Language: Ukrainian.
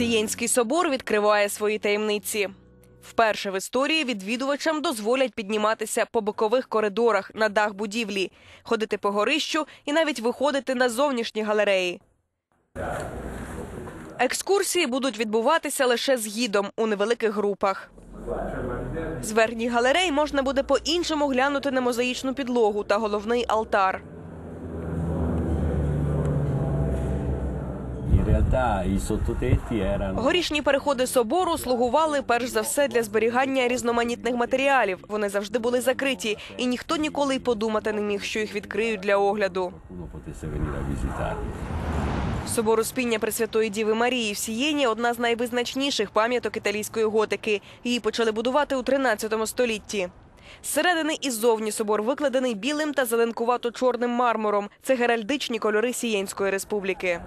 Сієнський собор відкриває свої таємниці. Вперше в історії відвідувачам дозволять підніматися по бокових коридорах на дах будівлі, ходити по горищу і навіть виходити на зовнішні галереї. Екскурсії будуть відбуватися лише з гідом у невеликих групах. З верхніх галерей можна буде по-іншому глянути на мозаїчну підлогу та головний алтар. Realtà i sottotetti Горішні переходи собору слугували перш за все для зберігання різноманітних матеріалів. Вони завжди були закриті, і ніхто ніколи й подумати не міг, що їх відкриють для огляду. Собор Успіння Пресвятої Діви Марії в Сієні одна з найвизначніших пам'яток італійської готики. Її почали будувати у 13 столітті. Зсередини і ззовні собор викладений білим та зеленкувато-чорним мармуром. Це геральдичні кольори Сієнської республіки.